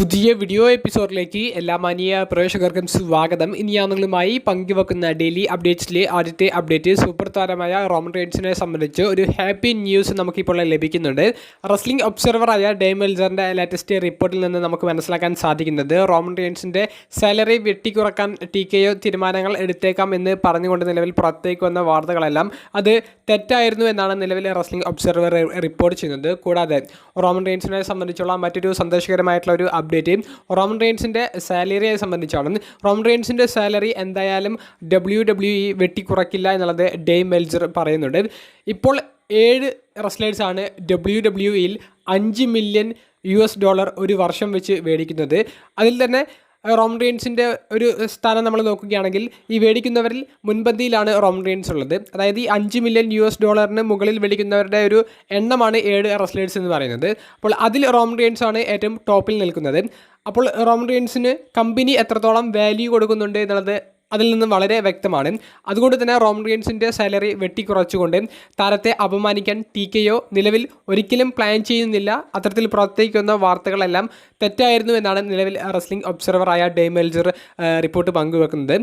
പുതിയ വീഡിയോ എപ്പിസോഡിലേക്ക് എല്ലാ മാനിയ പ്രവേശകർക്കും സ്വാഗതം. ഇനി ഞാൻ നിങ്ങളുമായി പങ്കുവെക്കുന്ന ഡെയിലി അപ്ഡേറ്റ്സിലെ ആദ്യത്തെ അപ്ഡേറ്റ് സൂപ്പർ താരമായ റോമൻ റെയിൻസിനെ സംബന്ധിച്ച് ഒരു ഹാപ്പി ന്യൂസ് നമുക്കിപ്പോൾ ലഭിക്കുന്നുണ്ട്. റസ്ലിംഗ് ഒബ്സർവറായ ഡേമിൽസറിന്റെ ലേറ്റസ്റ്റ് റിപ്പോർട്ടിൽ നിന്ന് നമുക്ക് മനസ്സിലാക്കാൻ സാധിക്കുന്നത് റോമൻ റെയിൻസിന്റെ സാലറി വെട്ടിക്കുറക്കാൻ ടി കെ ഒ തീരുമാനങ്ങൾ എടുത്തേക്കാം എന്ന് പറഞ്ഞുകൊണ്ട് നിലവിൽ പുറത്തേക്ക് വന്ന വാർത്തകളെല്ലാം അത് തെറ്റായിരുന്നു എന്നാണ് നിലവിലെ റസ്ലിംഗ് ഒബ്സർവർ റിപ്പോർട്ട് ചെയ്യുന്നത്. കൂടാതെ റോമൻ റെയിൻസിനെ സംബന്ധിച്ചുള്ള മറ്റൊരു സന്തോഷകരമായിട്ടുള്ള ഒരു അപ്ഡേറ്റ് റോമൻ റെയിൻസിന്റെ സാലറിയെ സംബന്ധിച്ചാണ്. റോമൻ റെയിൻസിന്റെ സാലറി എന്തായാലും ഡബ്ല്യു ഡബ്ല്യു ഇ വെട്ടിക്കുറയ്ക്കില്ല എന്നുള്ളത് ഡേ മെൽജർ പറയുന്നുണ്ട്. ഇപ്പോൾ ഏഴ് റെസ്ലേഴ്സാണ് ഡബ്ല്യു ഡബ്ല്യു ഇയിൽ അഞ്ച് മില്യൺ യു എസ് ഡോളർ ഒരു വർഷം വെച്ച് മേടിക്കുന്നത് അതിൽ തന്നെ റോമൻ റെയിൻസിന്റെ ഒരു സ്ഥാനം നമ്മൾ നോക്കുകയാണെങ്കിൽ ഈ മേടിക്കുന്നവരിൽ മുൻപന്തിയിലാണ് റോംഡ്രിയൻസ് ഉള്ളത്. അതായത് ഈ അഞ്ച് മില്യൺ യു എസ് ഡോളറിന് മുകളിൽ മേടിക്കുന്നവരുടെ ഒരു എണ്ണമാണ് ഏഴ് റെസ്ലേഴ്സ് എന്ന് പറയുന്നത്. അപ്പോൾ അതിൽ റോംഡ്രിയൻസ് ആണ് ഏറ്റവും ടോപ്പിൽ നിൽക്കുന്നത്. അപ്പോൾ റോംഡ്രിയൻസിന് കമ്പനി എത്രത്തോളം വാല്യൂ കൊടുക്കുന്നുണ്ട് എന്നുള്ളത് അതിൽ നിന്നും വളരെ വ്യക്തമാണ്. അതുകൊണ്ട് തന്നെ റോമൻ റിയൻസിന്റെ സാലറി വെട്ടിക്കുറച്ചുകൊണ്ട് താരത്തെ അപമാനിക്കാൻ ടി കെയോ നിലവിൽ ഒരിക്കലും പ്ലാൻ ചെയ്യുന്നില്ല. അത്തരത്തിൽ പുറത്തേക്ക് വന്ന വാർത്തകളെല്ലാം തെറ്റായിരുന്നു എന്നാണ് നിലവിൽ റെസ്ലിംഗ് ഒബ്സർവറായ ഡേമെൽജർ റിപ്പോർട്ട് പങ്കുവെക്കുന്നത്.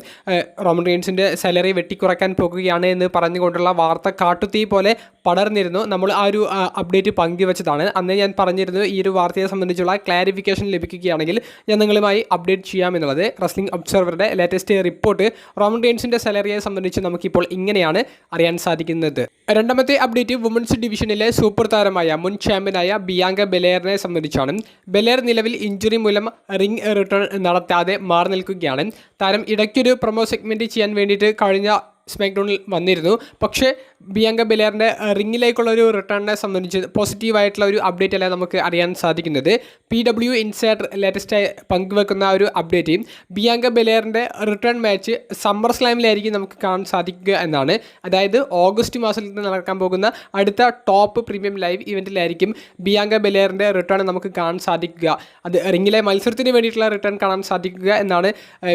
റോം റോമൻ റെയിൻസിന്റെ സാലറി വെട്ടിക്കുറക്കാൻ പോകുകയാണ് എന്ന് പറഞ്ഞുകൊണ്ടുള്ള വാർത്ത കാട്ടുതീ പോലെ പടർന്നിരുന്നു. നമ്മൾ ആ ഒരു അപ്ഡേറ്റ് പങ്കുവെച്ചതാണ്. അന്ന് ഞാൻ പറഞ്ഞിരുന്നു ഈ ഒരു വാർത്തയെ സംബന്ധിച്ചുള്ള ക്ലാരിഫിക്കേഷൻ ലഭിക്കുകയാണെങ്കിൽ ഞാൻ നിങ്ങളുമായി അപ്ഡേറ്റ് ചെയ്യാമെന്നുള്ളത്. റെസ്ലിംഗ് ഒബ്സർവറുടെ ലേറ്റസ്റ്റ് റിപ്പോർട്ട് റോമൻ റെയിൻസിന്റെ സാലറിയെ സംബന്ധിച്ച് നമുക്കിപ്പോൾ ഇങ്ങനെയാണ് അറിയാൻ സാധിക്കുന്നത്. രണ്ടാമത്തെ അപ്ഡേറ്റ് വുമൻസ് ഡിവിഷനിലെ സൂപ്പർ താരമായ മുൻ ചാമ്പ്യനായ ബിയാങ്ക ബെലേറിനെ സംബന്ധിച്ചാണ്. ബെലേർ നിലവിൽ ഇഞ്ചുറി മൂലം റിംഗ് റിട്ടേൺ നടത്താതെ മാറി നിൽക്കുകയാണ്. താരം ഇടയ്ക്കൊരു പ്രൊമോ സെഗ്മെന്റ് ചെയ്യാൻ വേണ്ടിയിട്ട് കഴിഞ്ഞ സ്മാക്ഡൗണിൽ വന്നിരുന്നു. പക്ഷേ ബിയങ്ക ബിലേറിന്റെ റിങ്ങിലേക്കുള്ള ഒരു റിട്ടേണിനെ സംബന്ധിച്ച് പോസിറ്റീവായിട്ടുള്ള ഒരു അപ്ഡേറ്റ് അല്ല നമുക്ക് അറിയാൻ സാധിക്കുന്നത്. പി ഡബ്ല്യു ഇൻസൈഡർ ലേറ്റസ്റ്റായി പങ്കുവെക്കുന്ന ഒരു അപ്ഡേറ്റ്. ബിയങ്ക ബിലേറിന്റെ റിട്ടേൺ മാച്ച് സമ്മർ സ്ലാമിലായിരിക്കും നമുക്ക് കാണാൻ സാധിക്കുക എന്നാണ്. അതായത് ഓഗസ്റ്റ് മാസത്തിൽ നടക്കാൻ പോകുന്ന അടുത്ത ടോപ്പ് പ്രീമിയം ലൈവ് ഇവന്റിലായിരിക്കും ബിയാങ്ക ബെലേറിന്റെ റിട്ടേൺ നമുക്ക് കാണാൻ സാധിക്കുക. അത് റിങ്ങിലെ മത്സരത്തിന് വേണ്ടിയിട്ടുള്ള റിട്ടേൺ കാണാൻ സാധിക്കുക എന്നാണ്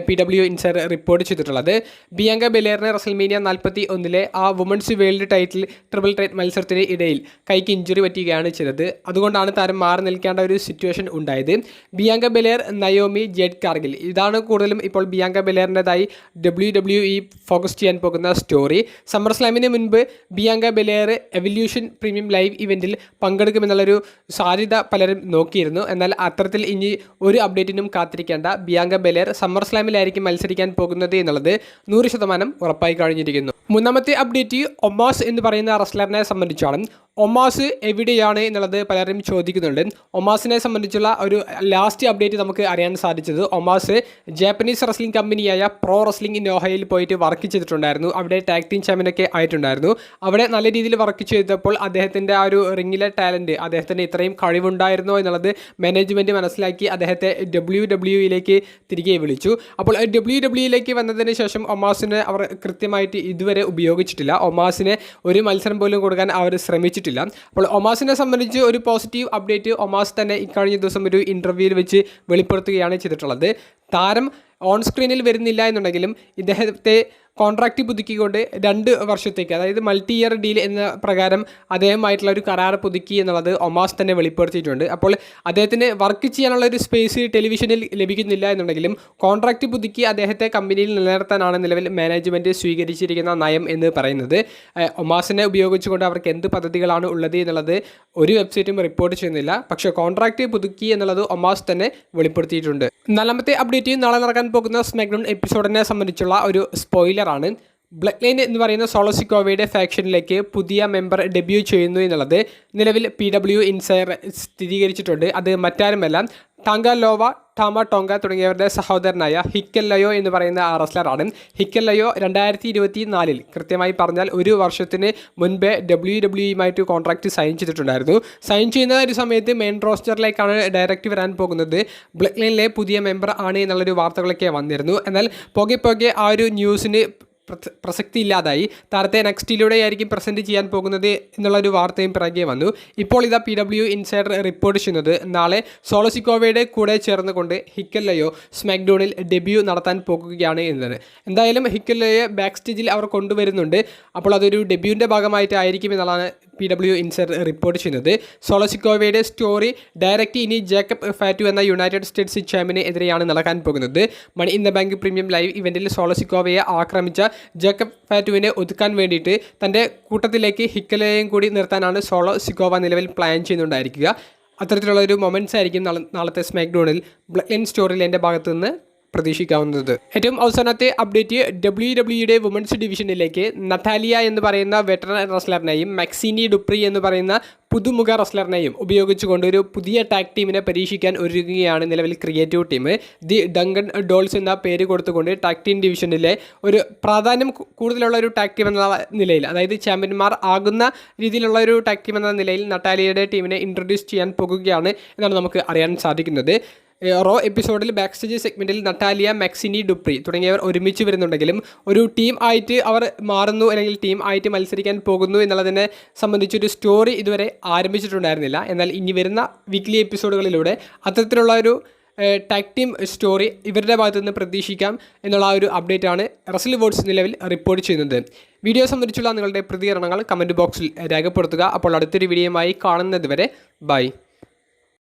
പി ഡബ്ല്യു ഇൻസൈഡർ റിപ്പോർട്ട് ചെയ്തിട്ടുള്ളത്. ബിയാങ്ക ബെലേറിനെ റസൽമേനിയ നാൽപ്പത്തി ഒന്നിലെ ആ women's world title triple threat മത്സരത്തിന് ഇടയിൽ കൈക്ക് ഇഞ്ചുറി പറ്റുകയാണ് ചെയ്തത് അതുകൊണ്ടാണ് താരം മാറി നിൽക്കേണ്ട ഒരു സിറ്റുവേഷൻ ഉണ്ടായത് Bianca Belair Naomi Jade Cargill ഇതാണ് കൂടുതലും ഇപ്പോൾ ബിയാങ്ക ബെലേറിന്റെതായി ഡബ്ല്യു ഡബ്ല്യു ഇ ഫോക്കസ് ചെയ്യാൻ പോകുന്ന സ്റ്റോറി സമ്മർ സ്ലാമിന് മുൻപ് Bianca Belair evolution premium live ഇവന്റിൽ പങ്കെടുക്കുമെന്നുള്ളൊരു സാധ്യത പലരും നോക്കിയിരുന്നു എന്നാൽ അത്തരത്തിൽ ഇനി ഒരു അപ്ഡേറ്റിനും കാത്തിരിക്കേണ്ട ബിയാങ്ക ബെലേർ സമ്മർ സ്ലാമിലായിരിക്കും മത്സരിക്കാൻ പോകുന്നത് എന്നുള്ളത് നൂറ് ശതമാനം ഉറപ്പായി കഴിഞ്ഞിരിക്കുന്നു. മൂന്നാമത്തെ അപ്ഡേറ്റ് ഒമാസ് എന്ന് പറയുന്ന റസ്ലറിനെ സംബന്ധിച്ചാണ് ഒമാസ് എവിടെയാണ് എന്നുള്ളത് പലരും ചോദിക്കുന്നുണ്ട്. ഒമാസിനെ സംബന്ധിച്ചുള്ള ഒരു ലാസ്റ്റ് അപ്ഡേറ്റ് നമുക്ക് അറിയാൻ സാധിച്ചത് ഒമാസ് ജാപ്പനീസ് റെസ്ലിംഗ് കമ്പനിയായ പ്രോ റെസ്ലിംഗ് നോഹയിൽ പോയിട്ട് വർക്ക് ചെയ്തിട്ടുണ്ടായിരുന്നു. അവിടെ ടാഗ് ടീം ചാമ്പ്യനൊക്കെ ആയിട്ടുണ്ടായിരുന്നു. അവിടെ നല്ല രീതിയിൽ വർക്ക് ചെയ്തപ്പോൾ അദ്ദേഹത്തിന്റെ ആ ഒരു റിങ്ങിലെ ടാലന്റ് അദ്ദേഹത്തിന് ഇത്രയും കഴിവുണ്ടായിരുന്നോ എന്നുള്ളത് മാനേജ്മെന്റ് മനസ്സിലാക്കി അദ്ദേഹത്തെ ഡബ്ല്യു ഡബ്ല്യുയിലേക്ക് തിരികെ വിളിച്ചു. അപ്പോൾ ഡബ്ല്യു ഡബ്ല്യുയിലേക്ക് വന്നതിന് ശേഷം ഒമാസിനെ അവർ കൃത്യമായിട്ട് ഇതുവരെ ഉപയോഗിച്ചിട്ടില്ല. ഒമാസിനെ ഒരു മത്സരം പോലും കൊടുക്കാൻ അവർ ശ്രമിച്ചിട്ടില്ല. അപ്പോൾ ഒമാസിനെ സംബന്ധിച്ച് ഒരു പോസിറ്റീവ് അപ്ഡേറ്റ് ഒമാസ് തന്നെ ഇക്കഴിഞ്ഞ ദിവസം ഒരു ഇന്റർവ്യൂവിൽ വെച്ച് വെളിപ്പെടുത്തുകയാണ് ചെയ്തിട്ടുള്ളത്. താരം ഓൺ സ്ക്രീനിൽ വരുന്നില്ല എന്നുണ്ടെങ്കിലും ഇദ്ദേഹത്തെ കോൺട്രാക്റ്റ് പുതുക്കിക്കൊണ്ട് രണ്ട് വർഷത്തേക്ക് അതായത് മൾട്ടി ഇയർ ഡീൽ എന്ന പ്രകാരം അദ്ദേഹമായിട്ടുള്ള ഒരു കരാർ പുതുക്കി എന്നുള്ളത് ഒമാസ് തന്നെ വെളിപ്പെടുത്തിയിട്ടുണ്ട്. അപ്പോൾ അദ്ദേഹത്തിന് വർക്ക് ചെയ്യാനുള്ള ഒരു സ്പേസ് ടെലിവിഷനിൽ ലഭിക്കുന്നില്ല എന്നുണ്ടെങ്കിലും കോൺട്രാക്റ്റ് പുതുക്കി അദ്ദേഹത്തെ കമ്പനിയിൽ നിലനിർത്താനാണ് നിലവിൽ മാനേജ്മെന്റ് സ്വീകരിച്ചിരിക്കുന്ന നയം എന്ന് പറയുന്നത്. ഒമാസിനെ ഉപയോഗിച്ചുകൊണ്ട് അവർക്ക് എന്ത് പദ്ധതികളാണ് ഉള്ളത് എന്നുള്ളത് ഒരു വെബ്സൈറ്റും റിപ്പോർട്ട് ചെയ്യുന്നില്ല. പക്ഷേ കോൺട്രാക്റ്റ് പുതുക്കി എന്നുള്ളത് ഒമാസ് തന്നെ വെളിപ്പെടുത്തിയിട്ടുണ്ട്. നാലാമത്തെ അപ്ഡേറ്റ് നാളെ നടക്കാൻ പോകുന്ന സ്മാക്ഡൗൺ എപ്പിസോഡിനെ സംബന്ധിച്ചുള്ള ഒരു സ്പോയിലറാണ് ബ്ലഡ് ലൈൻ എന്ന് പറയുന്ന സോളോസിക്കോവയുടെ ഫാക്ഷനിലേക്ക് പുതിയ മെമ്പർ ഡെബ്യൂ ചെയ്യുന്നു എന്നുള്ളത് നിലവിൽ പി ഡബ്ല്യു ഇൻസൈർ സ്ഥിരീകരിച്ചിട്ടുണ്ട്. അത് മറ്റാരുമല്ല ടാങ്ക ലോവ ടാമ ടോങ്ക തുടങ്ങിയവരുടെ സഹോദരനായ ഹിക്കൽ ലയോ എന്ന് പറയുന്ന റസ്ലറാണ് ഹിക്കൽ ലയോ രണ്ടായിരത്തി ഇരുപത്തി നാലിൽ കൃത്യമായി പറഞ്ഞാൽ ഒരു വർഷത്തിന് മുൻപേ ഡബ്ല്യു ഡബ്ല്യുമായിട്ട് കോൺട്രാക്റ്റ് സൈൻ ചെയ്തിട്ടുണ്ടായിരുന്നു. സൈൻ ചെയ്യുന്ന ഒരു സമയത്ത് മെയിൻ റോസ്റ്ററിലേക്കാണ് ഡയറക്റ്റ് വരാൻ പോകുന്നത്. ബ്ലക്ക്ലൈനിലെ ലൈനിലെ പുതിയ മെമ്പർ ആണ് എന്നുള്ളൊരു വാർത്തകളൊക്കെ വന്നിരുന്നു. എന്നാൽ പോകെ പോകെ ആ ഒരു ന്യൂസിന് പ്രസക്തി ഇല്ലാതായി താരത്തെ നെക്സ്റ്റിലൂടെ ആയിരിക്കും പ്രസന്റ് ചെയ്യാൻ പോകുന്നത് എന്നുള്ള ഒരു വാർത്തയും പിറകെ വന്നു. ഇപ്പോൾ ഇതാ പി ഡബ്ല്യു ഇൻസൈഡർ റിപ്പോർട്ട് ചെയ്യുന്നത്. നാളെ സോളോസിക്കോവയുടെ കൂടെ ചേർന്നുകൊണ്ട് ഹിക്കല്ലയോ സ്മാക്ഡോണിൽ ഡെബ്യൂ നടത്താൻ പോകുകയാണ് എന്നത്. എന്തായാലും ഹിക്കല്ലയെ ബാക്ക് സ്റ്റേജിൽ അവർ കൊണ്ടുവരുന്നുണ്ട്. അപ്പോൾ അതൊരു ഡെബ്യൂവിന്റെ ഭാഗമായിട്ടായിരിക്കും എന്നുള്ളതാണ് പി ഡബ്ല്യു ഇൻസൈഡർ റിപ്പോർട്ട് ചെയ്യുന്നത്. സോളോസിക്കോവയുടെ സ്റ്റോറി ഡയറക്റ്റ് ഇനി ജേക്കബ് ഫാറ്റു എന്ന യുണൈറ്റഡ് സ്റ്റേറ്റ്സ് ചാമ്പ്യന് നടക്കാൻ പോകുന്നത്. Money in bank premium live ഇവന്റിൽ സോളോസിക്കോവയെ ആക്രമിച്ച ജേക്കബ് ഫാറ്റുവിനെ ഒതുക്കാൻ വേണ്ടിയിട്ട് തന്റെ കൂട്ടത്തിലേക്ക് ഹിക്കലയെയും കൂടി നിർത്താനാണ് സോളോ സിഗോവ നിലവിൽ പ്ലാൻ ചെയ്യുന്നുണ്ടായിരിക്കുക. അത്തരത്തിലുള്ള ഒരു മൊമെന്റ്സ് ആയിരിക്കും നാളെ നാളത്തെ സ്മാക്ക് ഡൗണിൽ ബ്ലഡ് ലൈൻ സ്റ്റോറിൽ എന്റെ ഭാഗത്തു നിന്ന് പ്രതീക്ഷിക്കാവുന്നത്. ഏറ്റവും അവസാനത്തെ അപ്ഡേറ്റ് ഡബ്ല്യു ഡബ്ല്യുയുടെ വുമൻസ് ഡിവിഷനിലേക്ക് നഥാലിയ എന്ന് പറയുന്ന വെറ്ററൻ റെസ്ലറിനെയും മാക്സിനി ഡുപ്രി എന്ന് പറയുന്ന പുതുമുഖ റെസ്ലറിനെയും ഉപയോഗിച്ചുകൊണ്ട് ഒരു പുതിയ ടാഗ് ടീമിനെ പരീക്ഷിക്കാൻ ഒരുങ്ങുകയാണ് നിലവിൽ creative team the Dunkin Dolls എന്ന പേര് കൊടുത്തുകൊണ്ട് ടാഗ് ടീം ഡിവിഷനിലെ ഒരു പ്രാധാന്യം കൂടുതലുള്ള ഒരു ടാഗ് ടീം എന്ന നിലയിൽ അതായത് ചാമ്പ്യന്മാർ ആകുന്ന രീതിയിലുള്ള ഒരു ടാഗ് ടീം എന്ന നിലയിൽ നട്ടാലിയയുടെ ടീമിനെ ഇൻട്രൊഡ്യൂസ് ചെയ്യാൻ പോകുകയാണ് എന്നാണ് നമുക്ക് അറിയാൻ സാധിക്കുന്നത്. റോ എപ്പിസോഡിൽ ബാക്ക് സ്റ്റേജ് സെഗ്മെന്റിൽ നട്ടാലിയ മാക്സിനി ഡുപ്രി തുടങ്ങിയവർ ഒരുമിച്ച് വരുന്നുണ്ടെങ്കിലും ഒരു ടീം ആയിട്ട് അവർ മാറുന്നു അല്ലെങ്കിൽ ടീം ആയിട്ട് മത്സരിക്കാൻ പോകുന്നു എന്നുള്ളതിനെ സംബന്ധിച്ചൊരു സ്റ്റോറി ഇതുവരെ ആരംഭിച്ചിട്ടുണ്ടായിരുന്നില്ല. എന്നാൽ ഇനി വരുന്ന വീക്ക്ലി എപ്പിസോഡുകളിലൂടെ അത്തരത്തിലുള്ള ഒരു ടാക് ടീം സ്റ്റോറി ഇവരുടെ ഭാഗത്തു നിന്ന് പ്രതീക്ഷിക്കാം എന്നുള്ള ആ ഒരു അപ്ഡേറ്റ് ആണ് റസൽ വോട്ട്സ് നിലവിൽ റിപ്പോർട്ട് ചെയ്യുന്നത്. വീഡിയോ സംബന്ധിച്ചുള്ള നിങ്ങളുടെ പ്രതികരണങ്ങൾ കമന്റ് ബോക്സിൽ രേഖപ്പെടുത്തുക. അപ്പോൾ അടുത്തൊരു വീഡിയോയുമായി കാണുന്നത് വരെ ബൈ